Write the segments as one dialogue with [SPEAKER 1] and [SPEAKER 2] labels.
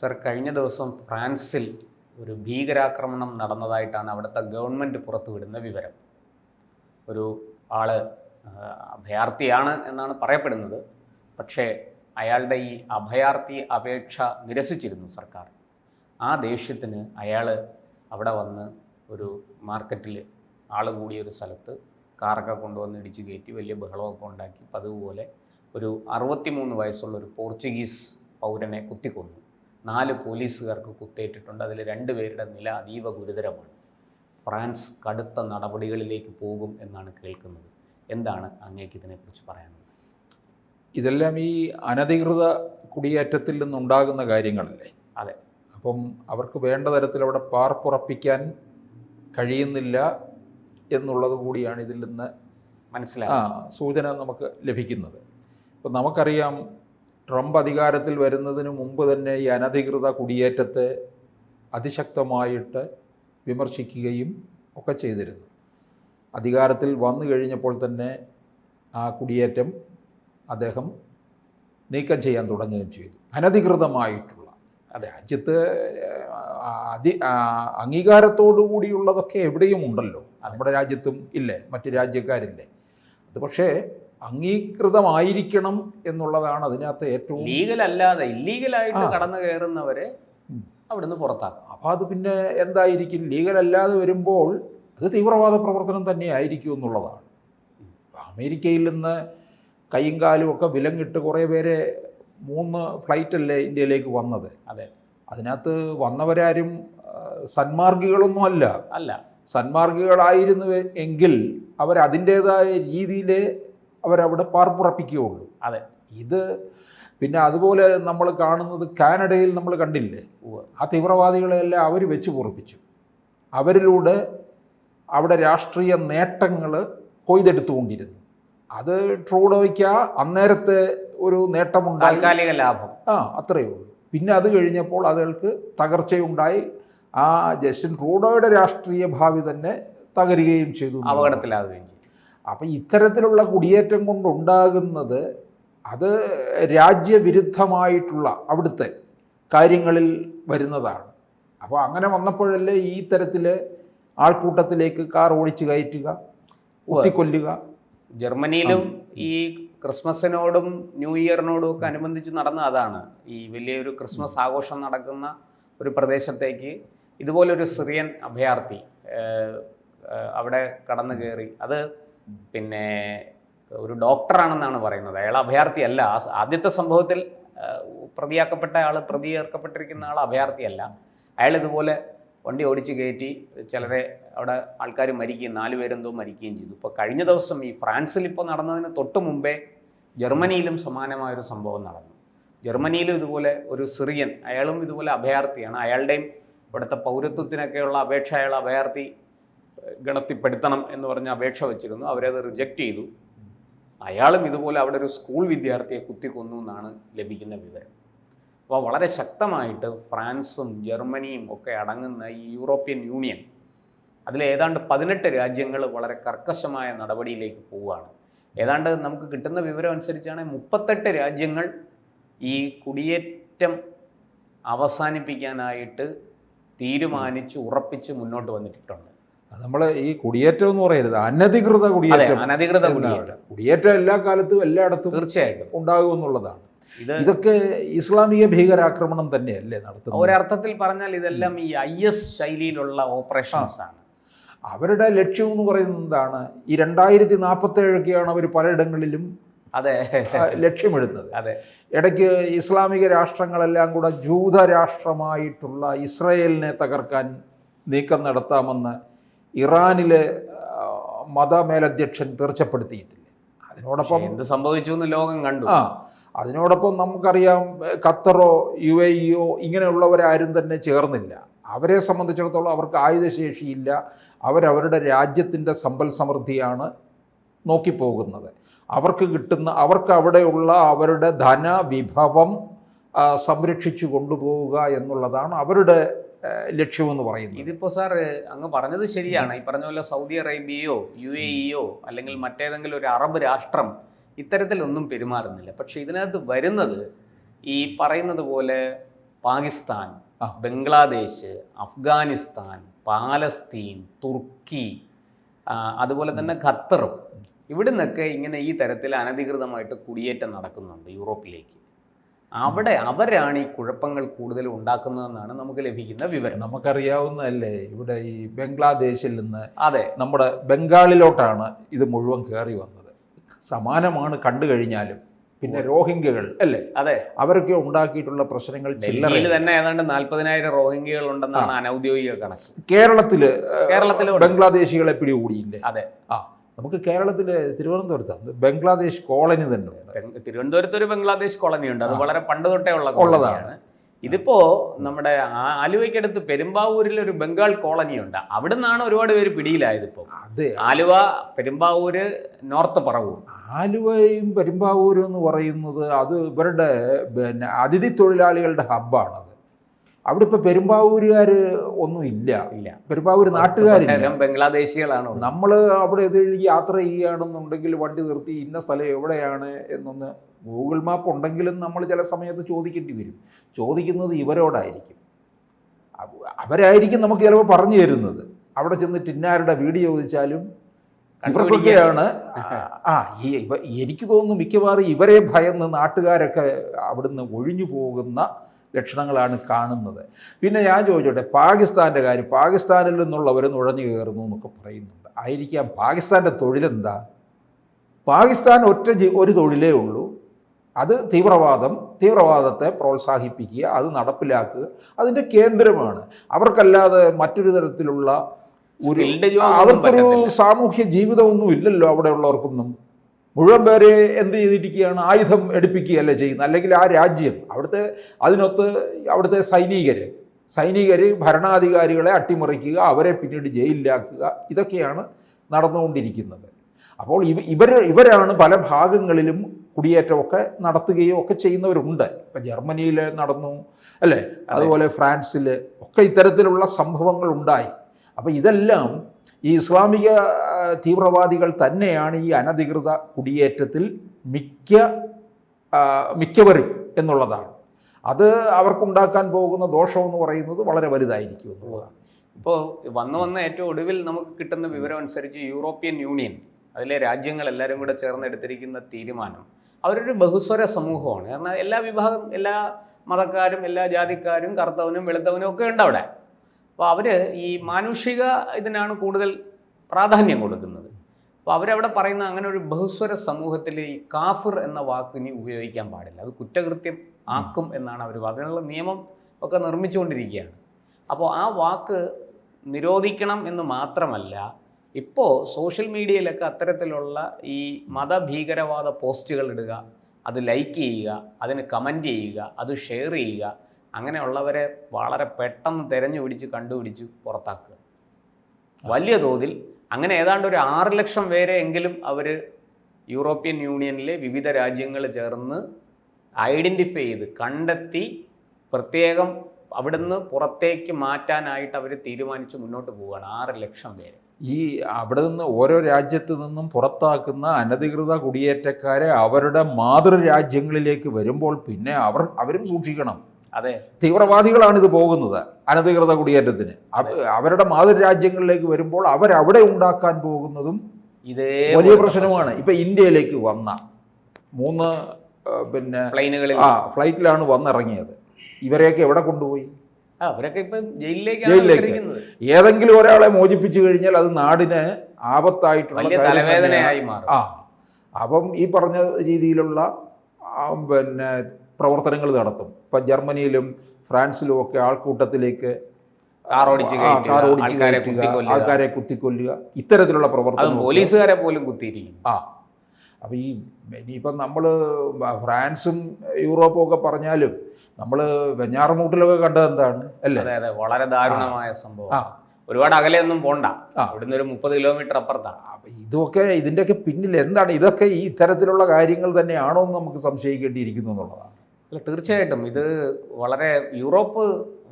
[SPEAKER 1] Sir കഴിഞ്ഞ ദിവസം ഫ്രാൻസിൽ ഒരു ഭീകരാക്രമണം നടന്നതായിട്ടാണ് അവിടുത്തെ ഗവൺമെന്റ് പുറത്തുവിടുന്ന വിവരം. ഒരു ആൾ അഭയാർത്ഥിയാണ് എന്നാണ് പറയപ്പെടുന്നത്. പക്ഷേ അയാളുടെ ഈ അഭയാർത്ഥി അപേക്ഷ നിരസിച്ചിരുന്നു സർക്കാർ. ആ ദേഷ്യത്തിന് അയാൾ അവിടെ വന്ന് ഒരു മാർക്കറ്റിൽ ആൾ കൂടിയൊരു സ്ഥലത്ത് കാറൊക്കെ കൊണ്ടുവന്ന് ഇടിച്ചു കയറ്റി വലിയ ബഹളമൊക്കെ ഉണ്ടാക്കി പതിവ് ഒരു അറുപത്തിമൂന്ന് വയസ്സുള്ള ഒരു പോർച്ചുഗീസ് പൗരനെ കുത്തിക്കൊന്നു. നാല് പോലീസുകാർക്ക് കുത്തേറ്റിട്ടുണ്ട്. അതിൽ രണ്ടുപേരുടെ നില അതീവ ഗുരുതരമാണ്. ഫ്രാൻസ് കടുത്ത നടപടികളിലേക്ക് പോകും എന്നാണ് കേൾക്കുന്നത്. എന്താണ് അങ്ങേക്ക് ഇതിനെക്കുറിച്ച് പറയാനുള്ളത്?
[SPEAKER 2] ഇതെല്ലാം ഈ അനധികൃത കുടിയേറ്റത്തിൽ നിന്നുണ്ടാകുന്ന കാര്യങ്ങളല്ലേ?
[SPEAKER 1] അതെ.
[SPEAKER 2] അപ്പം അവർക്ക് വേണ്ട തരത്തിൽ അവിടെ പാർപ്പുറപ്പിക്കാൻ കഴിയുന്നില്ല എന്നുള്ളത് കൂടിയാണ് ഇതിൽ നിന്ന്
[SPEAKER 1] മനസ്സിലാ
[SPEAKER 2] സൂചന നമുക്ക് ലഭിക്കുന്നത്. ഇപ്പം നമുക്കറിയാം ട്രംപ് അധികാരത്തിൽ വരുന്നതിന് മുമ്പ് തന്നെ ഈ അനധികൃത കുടിയേറ്റത്തെ അതിശക്തമായിട്ട് വിമർശിക്കുകയും ഒക്കെ ചെയ്തിരുന്നു. അധികാരത്തിൽ വന്നു കഴിഞ്ഞപ്പോൾ തന്നെ ആ കുടിയേറ്റം അദ്ദേഹം നീക്കം ചെയ്യാൻ തുടങ്ങുകയും ചെയ്തു. അനധികൃതമായിട്ടുള്ള രാജ്യത്ത് അതി അംഗീകാരത്തോടു കൂടിയുള്ളതൊക്കെ എവിടെയും ഉണ്ടല്ലോ. നമ്മുടെ രാജ്യത്തും ഇല്ലേ മറ്റ് രാജ്യക്കാരില്ലേ. അത് പക്ഷേ അംഗീകൃതമായിരിക്കണം എന്നുള്ളതാണ് അതിനകത്ത് ഏറ്റവും
[SPEAKER 1] ലീഗൽ അല്ലാതെ ഇല്ലീഗലായിട്ട്
[SPEAKER 2] ആയിട്ട്
[SPEAKER 1] കടന്നു കയറുന്നവരെ. അവിടുന്ന് പുറത്താക്കും.
[SPEAKER 2] അപ്പോൾ അത് പിന്നെ എന്തായിരിക്കും? ലീഗൽ അല്ലാതെ വരുമ്പോൾ അത് തീവ്രവാദ പ്രവർത്തനം തന്നെ ആയിരിക്കും എന്നുള്ളതാണ് അമേരിക്കയിൽ നിന്ന് കൈയും കാലും ഒക്കെ വിലങ്ങിട്ട് കുറേ പേരെ മൂന്ന് ഫ്ലൈറ്റല്ലേ ഇന്ത്യയിലേക്ക് വന്നത്?
[SPEAKER 1] അതെ.
[SPEAKER 2] അതിനകത്ത് വന്നവരാരും സന്മാർഗികളൊന്നും അല്ല.
[SPEAKER 1] അല്ല.
[SPEAKER 2] സന്മാർഗികളായിരുന്നു എങ്കിൽ അവരതിന്റേതായ രീതിയിൽ അവരവിടെ പാർപ്പുറപ്പിക്കുകയുള്ളൂ.
[SPEAKER 1] അതെ.
[SPEAKER 2] ഇത് പിന്നെ അതുപോലെ നമ്മൾ കാണുന്നത് കാനഡയിൽ നമ്മൾ കണ്ടില്ലേ? ആ തീവ്രവാദികളെല്ലാം അവർ വെച്ച് പൊറപ്പിച്ചു. അവരിലൂടെ അവിടെ രാഷ്ട്രീയ നേട്ടങ്ങൾ കൊയ്തെടുത്തുകൊണ്ടിരുന്നു. അത് ട്രൂഡോയ്ക്ക് അന്നേരത്തെ ഒരു നേട്ടമുണ്ടായി.
[SPEAKER 1] ലാഭം.
[SPEAKER 2] ആ അത്രയേ ഉള്ളൂ. പിന്നെ അത് കഴിഞ്ഞപ്പോൾ അതുകൾക്ക് തകർച്ചയുണ്ടായി. ആ ജസ്റ്റിൻ ട്രൂഡോയുടെ രാഷ്ട്രീയ ഭാവി തന്നെ തകരുകയും ചെയ്തു.
[SPEAKER 1] അപകടത്തിലാകുകയും
[SPEAKER 2] അപ്പം ഇത്തരത്തിലുള്ള കുടിയേറ്റം കൊണ്ടുണ്ടാകുന്നത് അത് രാജ്യവിരുദ്ധമായിട്ടുള്ള അവിടുത്തെ കാര്യങ്ങളിൽ വരുന്നതാണ്. അപ്പോൾ അങ്ങനെ വന്നപ്പോഴല്ലേ ഈ തരത്തിൽ ആൾക്കൂട്ടത്തിലേക്ക് കാർ ഓടിച്ചു കയറ്റുക കുത്തിക്കൊല്ലുക.
[SPEAKER 1] ജർമ്മനിയിലും ഈ ക്രിസ്മസിനോടും ന്യൂ ഇയറിനോടും ഒക്കെ അനുബന്ധിച്ച് നടന്ന അതാണ്. ഈ വലിയൊരു ക്രിസ്മസ് ആഘോഷം നടക്കുന്ന ഒരു പ്രദേശത്തേക്ക് ഇതുപോലൊരു സിറിയൻ അഭയാർത്ഥി അവിടെ കടന്നു കയറി അത് പിന്നെ ഒരു ഡോക്ടറാണെന്നാണ് പറയുന്നത്. അയാൾ അഭയാർത്ഥിയല്ല. ആദ്യത്തെ സംഭവത്തിൽ പ്രതിയാക്കപ്പെട്ട ആൾ പ്രതി ചേർക്കപ്പെട്ടിരിക്കുന്ന ആൾ അഭയാർത്ഥിയല്ല. അയാൾ ഇതുപോലെ വണ്ടി ഓടിച്ച് കയറ്റി ചിലരെ അവിടെ ആൾക്കാർ മരിക്കുകയും നാല് പേരെന്തോ മരിക്കുകയും ചെയ്തു. ഇപ്പോൾ കഴിഞ്ഞ ദിവസം ഈ ഫ്രാൻസിൽ ഇപ്പോൾ നടന്നതിന് തൊട്ട് മുമ്പേ ജർമ്മനിയിലും സമാനമായൊരു സംഭവം നടന്നു. ജർമ്മനിയിലും ഇതുപോലെ ഒരു സിറിയൻ അയാളും ഇതുപോലെ അഭയാർത്ഥിയാണ്. അയാളുടെയും ഇവിടുത്തെ പൗരത്വത്തിനൊക്കെയുള്ള അപേക്ഷ അയാൾ അഭയാർത്ഥി ഗണത്തിൽപ്പെടുത്തണം എന്ന് പറഞ്ഞ് അപേക്ഷ വെച്ചിരുന്നു. അവരത് റിജക്റ്റ് ചെയ്തു. അയാളും ഇതുപോലെ അവിടെ ഒരു സ്കൂൾ വിദ്യാർത്ഥിയെ കുത്തിക്കൊന്നു എന്നാണ് ലഭിക്കുന്ന വിവരം. അപ്പോൾ വളരെ ശക്തമായിട്ട് ഫ്രാൻസും ജർമ്മനിയും ഒക്കെ അടങ്ങുന്ന ഈ യൂറോപ്യൻ യൂണിയൻ അതിൽ ഏതാണ്ട് പതിനെട്ട് രാജ്യങ്ങൾ വളരെ കർക്കശമായ നടപടിയിലേക്ക് പോവുകയാണ്. ഏതാണ്ട് നമുക്ക് കിട്ടുന്ന വിവരം അനുസരിച്ചാണ് മുപ്പത്തെട്ട് രാജ്യങ്ങൾ ഈ കുടിയേറ്റം അവസാനിപ്പിക്കാനായിട്ട് തീരുമാനിച്ച് ഉറപ്പിച്ച് മുന്നോട്ട് വന്നിട്ടുണ്ട്.
[SPEAKER 2] നമ്മൾ ഈ കുടിയേറ്റം എന്ന് പറയരുത്. അനധികൃത കുടിയേറ്റം
[SPEAKER 1] അനധികൃത കുടിയേറ്റം.
[SPEAKER 2] കുടിയേറ്റം എല്ലാ കാലത്തും എല്ലായിടത്തും
[SPEAKER 1] തീർച്ചയായിട്ടും.
[SPEAKER 2] ഉണ്ടാകുമെന്നുള്ളതാണ്
[SPEAKER 1] ഇത്
[SPEAKER 2] ഇതൊക്കെ ഇസ്ലാമിക ഭീകരാക്രമണം തന്നെയല്ലേ നടത്തുന്നത്?
[SPEAKER 1] ഒരർത്ഥത്തിൽ പറഞ്ഞാൽ ഇതെല്ലാം ഈ ഐ എസ് ശൈലിയിലുള്ള ഓപ്പറേഷൻസ് ആണ്.
[SPEAKER 2] അവരുടെ ലക്ഷ്യം എന്ന് പറയുന്നത് എന്താണ്? ഈ രണ്ടായിരത്തി നാൽപ്പത്തേഴൊക്കെയാണ് അവർ പലയിടങ്ങളിലും
[SPEAKER 1] അതെ.
[SPEAKER 2] ലക്ഷ്യമിടുന്നത്.
[SPEAKER 1] അതെ.
[SPEAKER 2] ഇടയ്ക്ക് ഇസ്ലാമിക രാഷ്ട്രങ്ങളെല്ലാം കൂടെ ജൂത രാഷ്ട്രമായിട്ടുള്ള ഇസ്രയേലിനെ തകർക്കാൻ നീക്കം നടത്താമെന്ന് ഇറാനിലെ മത മതമേലധ്യക്ഷൻ തീർച്ചപ്പെടുത്തിയിട്ടില്ല. അതിനോടൊപ്പം
[SPEAKER 1] എന്ത് സംഭവിച്ചു എന്ന് ലോകം കണ്ടു.
[SPEAKER 2] ആ അതിനോടൊപ്പം നമുക്കറിയാം ഖത്തറോ യു എ ഇയോ ഇങ്ങനെയുള്ളവരാരും തന്നെ ചേർന്നില്ല. അവരെ സംബന്ധിച്ചിടത്തോളം അവർക്ക് ആയുധശേഷിയില്ല. അവരവരുടെ രാജ്യത്തിന്റെ സമ്പൽ സമൃദ്ധിയാണ് നോക്കിപ്പോകുന്നത്. അവർക്ക് കിട്ടുന്ന അവർക്ക് അവിടെയുള്ള അവരുടെ ധനവിഭവം സംരക്ഷിച്ചു കൊണ്ടുപോവുക എന്നുള്ളതാണ് അവരുടെ ലക്ഷ്യമെന്ന് പറയുന്നത്.
[SPEAKER 1] ഇതിപ്പോൾ സാർ അങ്ങ് പറഞ്ഞത് ശരിയാണ്. ഈ പറഞ്ഞ പോലെ സൗദി അറേബ്യയോ യു എ ഇയോ അല്ലെങ്കിൽ മറ്റേതെങ്കിലും ഒരു അറബ് രാഷ്ട്രം ഇത്തരത്തിലൊന്നും പെരുമാറുന്നില്ല. പക്ഷേ ഇതിനകത്ത് വരുന്നത് ഈ പറയുന്നത് പോലെ പാകിസ്ഥാൻ ബംഗ്ലാദേശ് അഫ്ഗാനിസ്ഥാൻ പാലസ്തീൻ തുർക്കി അതുപോലെ തന്നെ ഖത്തറും ഇവിടുന്നൊക്കെ ഇങ്ങനെ ഈ തരത്തിൽ അനധികൃതമായിട്ട് കുടിയേറ്റം നടക്കുന്നുണ്ട് യൂറോപ്പിലേക്ക്. അവിടെ അവരാണ് ഈ കുഴപ്പങ്ങൾ കൂടുതൽ ഉണ്ടാക്കുന്നതെന്നാണ് നമുക്ക് ലഭിക്കുന്ന വിവരം.
[SPEAKER 2] നമുക്കറിയാവുന്നതല്ലേ ഇവിടെ ഈ ബംഗ്ലാദേശിൽ നിന്ന്
[SPEAKER 1] അതെ.
[SPEAKER 2] നമ്മുടെ ബംഗാളിലോട്ടാണ് ഇത് മുഴുവൻ കയറി വന്നത്. സമാനമാണ് കണ്ടു കഴിഞ്ഞാലും പിന്നെ റോഹിംഗ്യകൾ അല്ലേ?
[SPEAKER 1] അതെ.
[SPEAKER 2] അവരൊക്കെ ഉണ്ടാക്കിയിട്ടുള്ള പ്രശ്നങ്ങൾ
[SPEAKER 1] ഡൽഹിയിൽ തന്നെ ഏതാണ്ട് നാൽപ്പതിനായിരം റോഹിംഗ്യകൾ ഉണ്ടെന്നാണ് അനൗദ്യോഗിക കണക്ക്.
[SPEAKER 2] കേരളത്തിൽ
[SPEAKER 1] കേരളത്തിലെ.
[SPEAKER 2] ബംഗ്ലാദേശികളെ പിടികൂടിയില്ലേ?
[SPEAKER 1] അതെ.
[SPEAKER 2] ആ. നമുക്ക് കേരളത്തിലെ തിരുവനന്തപുരത്ത് ബംഗ്ലാദേശ് കോളനി തന്നെ
[SPEAKER 1] തിരുവനന്തപുരത്ത് ഒരു ബംഗ്ലാദേശ് കോളനി ഉണ്ട്. അത് വളരെ പണ്ട് തൊട്ടേ ഉള്ള
[SPEAKER 2] ഉള്ളതാണ്.
[SPEAKER 1] ഇതിപ്പോ നമ്മുടെ ആലുവയ്ക്കടുത്ത് പെരുമ്പാവൂരിൽ ഒരു ബംഗാൾ കോളനി ഉണ്ട് അവിടെ നിന്നാണ് ഒരുപാട് പേര് പിടിയിലായത് ഇപ്പോൾ
[SPEAKER 2] അതെ.
[SPEAKER 1] ആലുവ പെരുമ്പാവൂര് നോർത്ത് പറവൂർ.
[SPEAKER 2] ആലുവയും പെരുമ്പാവൂരും എന്ന് പറയുന്നത് അത് ഇവരുടെ പിന്നെ അതിഥി തൊഴിലാളികളുടെ ഹബ്ബാണത് അവിടെ ഇപ്പൊ പെരുമ്പാവൂരുകാർ ഒന്നും ഇല്ല.
[SPEAKER 1] ഇല്ല.
[SPEAKER 2] പെരുമ്പാവൂർ നാട്ടുകാരില്ല.
[SPEAKER 1] ബംഗ്ലാദേശികളാണ്
[SPEAKER 2] നമ്മൾ അവിടെ ഇത് യാത്ര ചെയ്യുകയാണെന്നുണ്ടെങ്കിൽ വണ്ടി നിർത്തി ഇന്ന സ്ഥലം എവിടെയാണ് എന്നൊന്ന് ഗൂഗിൾ മാപ്പ് ഉണ്ടെങ്കിലും നമ്മൾ ചില സമയത്ത് ചോദിക്കേണ്ടി വരും. ചോദിക്കുന്നത് ഇവരോടായിരിക്കും. അവരായിരിക്കും നമുക്ക് ചിലപ്പോൾ പറഞ്ഞു തരുന്നത്. അവിടെ ചെന്ന് ഇന്നാരുടെ വീട് ചോദിച്ചാലും ഇവർക്കൊക്കെയാണ് ആ എനിക്ക് തോന്നുന്നു മിക്കവാറും ഇവരെ ഭയന്ന് നാട്ടുകാരൊക്കെ അവിടുന്ന് ഒഴിഞ്ഞു പോകുന്ന ലക്ഷണങ്ങളാണ് കാണുന്നത്. പിന്നെ ഞാൻ ചോദിച്ചോട്ടെ പാകിസ്ഥാന്റെ കാര്യം പാകിസ്ഥാനിൽ നിന്നുള്ളവർ നുഴഞ്ഞു കയറുന്നു എന്നൊക്കെ പറയുന്നുണ്ട്. ആയിരിക്കാം പാകിസ്ഥാന്റെ തൊഴിലെന്താ? പാകിസ്ഥാൻ ഒറ്റ ഒരു തൊഴിലേ ഉള്ളൂ. അത് തീവ്രവാദം തീവ്രവാദത്തെ പ്രോത്സാഹിപ്പിക്കുക അത് നടപ്പിലാക്കുക അതിന്റെ കേന്ദ്രമാണ്. അവർക്കല്ലാതെ മറ്റൊരു തരത്തിലുള്ള ഒരു അവർക്കൊരു സാമൂഹ്യ ജീവിതമൊന്നും ഇല്ലല്ലോ അവിടെ ഉള്ളവർക്കൊന്നും മുഴുവൻ പേരെ എന്ത് ചെയ്തിരിക്കുകയാണ്? ആയുധം എടുപ്പിക്കുകയല്ലേ ചെയ്യുന്നത്? അല്ലെങ്കിൽ ആ രാജ്യം അവിടുത്തെ അതിനൊത്ത് അവിടുത്തെ സൈനികർ സൈനികർ ഭരണാധികാരികളെ അട്ടിമറിക്കുക അവരെ പിന്നീട് ജയിലിലാക്കുക ഇതൊക്കെയാണ് നടന്നുകൊണ്ടിരിക്കുന്നത്. അപ്പോൾ ഇവ ഇവർ ഇവരാണ് പല ഭാഗങ്ങളിലും കുടിയേറ്റമൊക്കെ നടത്തുകയും ഒക്കെ ചെയ്യുന്നവരുണ്ട്. ഇപ്പം ജർമ്മനിയിൽ നടന്നു അല്ലേ? അതുപോലെ ഫ്രാൻസിൽ ഒക്കെ ഇത്തരത്തിലുള്ള സംഭവങ്ങൾ ഉണ്ടായി. അപ്പോൾ ഇതെല്ലാം ഈ ഇസ്ലാമിക തീവ്രവാദികൾ തന്നെയാണ് ഈ അനധികൃത കുടിയേറ്റത്തിൽ മിക്ക മിക്കവരും എന്നുള്ളതാണ്. അത് അവർക്കുണ്ടാക്കാൻ പോകുന്ന ദോഷമെന്ന് പറയുന്നത് വളരെ വലുതായിരിക്കും എന്നുള്ളതാണ്.
[SPEAKER 1] ഇപ്പോൾ വന്ന് വന്ന ഏറ്റവും ഒടുവിൽ നമുക്ക് കിട്ടുന്ന വിവരം അനുസരിച്ച് യൂറോപ്യൻ യൂണിയൻ അതിലെ രാജ്യങ്ങൾ എല്ലാവരും കൂടെ ചേർന്ന് എടുത്തിരിക്കുന്ന തീരുമാനം അവരൊരു ബഹുസ്വര സമൂഹമാണ്. കാരണം എല്ലാ വിഭാഗം എല്ലാ മതക്കാരും എല്ലാ ജാതിക്കാരും കറുത്തവനും വെളുത്തവനും ഒക്കെ ഉണ്ട് അവിടെ. അപ്പോൾ അവർ ഈ മാനുഷിക ഇതിനാണ് കൂടുതൽ പ്രാധാന്യം കൊടുക്കുന്നത്. അപ്പോൾ അവരവിടെ പറയുന്ന അങ്ങനെ ഒരു ബഹുസ്വര സമൂഹത്തിൽ ഈ കാഫിർ എന്ന വാക്കിനി ഉപയോഗിക്കാൻ പാടില്ല. അത് കുറ്റകൃത്യം ആക്കും എന്നാണ് അവർ അതിനുള്ള നിയമം ഒക്കെ നിർമ്മിച്ചുകൊണ്ടിരിക്കുകയാണ്. അപ്പോൾ ആ വാക്ക് നിരോധിക്കണം എന്ന് മാത്രമല്ല ഇപ്പോൾ സോഷ്യൽ മീഡിയയിലൊക്കെ അത്തരത്തിലുള്ള ഈ മതഭീകരവാദ പോസ്റ്റുകൾ ഇടുക അത് ലൈക്ക് ചെയ്യുക അതിന് കമന്റ് ചെയ്യുക അത് ഷെയർ ചെയ്യുക അങ്ങനെയുള്ളവരെ വളരെ പെട്ടെന്ന് തിരഞ്ഞു പിടിച്ച് കണ്ടുപിടിച്ച് പുറത്താക്കുക. വലിയ തോതിൽ അങ്ങനെ ഏതാണ്ട് ഒരു ആറ് ലക്ഷം പേരെ എങ്കിലും അവർ യൂറോപ്യൻ യൂണിയനിലെ വിവിധ രാജ്യങ്ങൾ ചേർന്ന് ഐഡന്റിഫൈ ചെയ്ത് കണ്ടെത്തി പ്രത്യേകം അവിടുന്ന് പുറത്തേക്ക് മാറ്റാനായിട്ട് അവർ തീരുമാനിച്ച് മുന്നോട്ട് പോവുകയാണ് ആറ് ലക്ഷം പേര്.
[SPEAKER 2] ഈ അവിടെ നിന്ന് ഓരോ രാജ്യത്തു നിന്നും പുറത്താക്കുന്ന അനധികൃത കുടിയേറ്റക്കാരെ അവരുടെ മാതൃരാജ്യങ്ങളിലേക്ക് വരുമ്പോൾ പിന്നെ അവർ അവരും സൂക്ഷിക്കണം. തീവ്രവാദികളാണ് ഇത് പോകുന്നത് അനധികൃത കുടിയേറ്റത്തിന്. അവ- അവരുടെ മാതൃരാജ്യങ്ങളിലേക്ക് വരുമ്പോൾ അവരവിടെ ഉണ്ടാക്കാൻ പോകുന്നതും
[SPEAKER 1] ഇതേ
[SPEAKER 2] വലിയ പ്രശ്നമാണ്. ഇപ്പൊ ഇന്ത്യയിലേക്ക് വന്ന മൂന്ന് പിന്നെ
[SPEAKER 1] പ്ലെയിനുകളിൽ.
[SPEAKER 2] ആ ഫ്ലൈറ്റിലാണ് വന്നിറങ്ങിയത്. ഇവരെയൊക്കെ എവിടെ കൊണ്ടുപോയി?
[SPEAKER 1] അവരൊക്കെ ഇപ്പം
[SPEAKER 2] ജയിലിലേക്ക്. ഏതെങ്കിലും ഒരാളെ മോചിപ്പിച്ചു കഴിഞ്ഞാൽ അത് നാടിന് ആപത്തായിട്ടുള്ള.
[SPEAKER 1] തലവേദനയായി മാറും.
[SPEAKER 2] ആ അപ്പം ഈ പറഞ്ഞ രീതിയിലുള്ള പിന്നെ പ്രവർത്തനങ്ങൾ നടത്തും. ഇപ്പം ജർമ്മനിയിലും ഫ്രാൻസിലും ഒക്കെ ആൾക്കൂട്ടത്തിലേക്ക്
[SPEAKER 1] കാർ ഓടിച്ച് കയറ്റുക, ആൾക്കാരെ കുത്തിക്കൊല്ലുക.
[SPEAKER 2] ഇത്തരത്തിലുള്ള പ്രവർത്തനം
[SPEAKER 1] പോലീസുകാരെ പോലും കുത്തിയിരിക്കും
[SPEAKER 2] ആ. അപ്പം ഈ ഇനിയിപ്പം നമ്മൾ ഫ്രാൻസും യൂറോപ്പും ഒക്കെ പറഞ്ഞാലും നമ്മൾ വെഞ്ഞാറമൂട്ടിലൊക്കെ കണ്ടത് എന്താണ്? അല്ലേ?
[SPEAKER 1] അതെ വളരെ ദാരുണമായ സംഭവം.
[SPEAKER 2] ആ.
[SPEAKER 1] ഒരുപാട് അകലെയൊന്നും പോണ്ട.
[SPEAKER 2] അവിടുന്ന്
[SPEAKER 1] ഇവിടുന്ന് ഒരു മുപ്പത് കിലോമീറ്റർ അപ്പുറത്താണ്.
[SPEAKER 2] അപ്പം ഇതൊക്കെ ഇതിന്റെയൊക്കെ പിന്നിൽ എന്താണ്? ഇതൊക്കെ ഈ ഇത്തരത്തിലുള്ള കാര്യങ്ങൾ തന്നെയാണോ എന്ന് നമുക്ക് സംശയിക്കേണ്ടിയിരിക്കുന്നു എന്നുള്ളതാണ്.
[SPEAKER 1] അല്ല തീർച്ചയായിട്ടും. ഇത് വളരെ യൂറോപ്പ്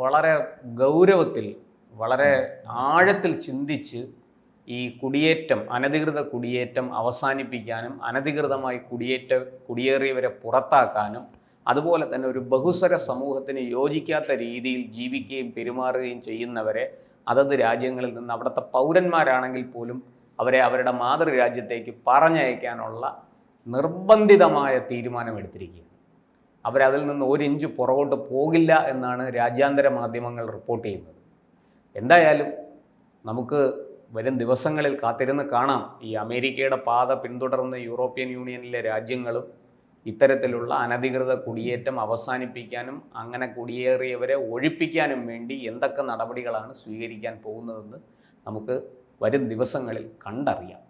[SPEAKER 1] വളരെ ഗൗരവത്തിൽ വളരെ ആഴത്തിൽ ചിന്തിച്ച് ഈ കുടിയേറ്റം അനധികൃത കുടിയേറ്റം അവസാനിപ്പിക്കാനും അനധികൃതമായി കുടിയേറ്റ കുടിയേറിയവരെ പുറത്താക്കാനും അതുപോലെ തന്നെ ഒരു ബഹുസ്വര സമൂഹത്തിന് യോജിക്കാത്ത രീതിയിൽ ജീവിക്കുകയും പെരുമാറുകയും ചെയ്യുന്നവരെ അതത് രാജ്യങ്ങളിൽ നിന്ന് അവിടുത്തെ പൗരന്മാരാണെങ്കിൽ പോലും അവരെ അവരുടെ മാതൃരാജ്യത്തേക്ക് പറഞ്ഞയക്കാനുള്ള നിർബന്ധിതമായ തീരുമാനമെടുത്തിരിക്കുകയാണ്. അവരതിൽ നിന്ന് ഒരു ഇഞ്ച് പുറകോട്ട് പോകില്ല എന്നാണ് രാജ്യാന്തര മാധ്യമങ്ങൾ റിപ്പോർട്ട് ചെയ്യുന്നത്. എന്തായാലും നമുക്ക് വരും ദിവസങ്ങളിൽ കാത്തിരുന്ന് കാണാം. ഈ അമേരിക്കയുടെ പാത പിന്തുടർന്ന് യൂറോപ്യൻ യൂണിയനിലെ രാജ്യങ്ങളും ഇത്തരത്തിലുള്ള അനധികൃത കുടിയേറ്റം അവസാനിപ്പിക്കാനും അങ്ങനെ കുടിയേറിയവരെ ഒഴിപ്പിക്കാനും വേണ്ടി എന്തൊക്കെ നടപടികളാണ് സ്വീകരിക്കാൻ പോകുന്നതെന്ന് നമുക്ക് വരും ദിവസങ്ങളിൽ കണ്ടറിയാം.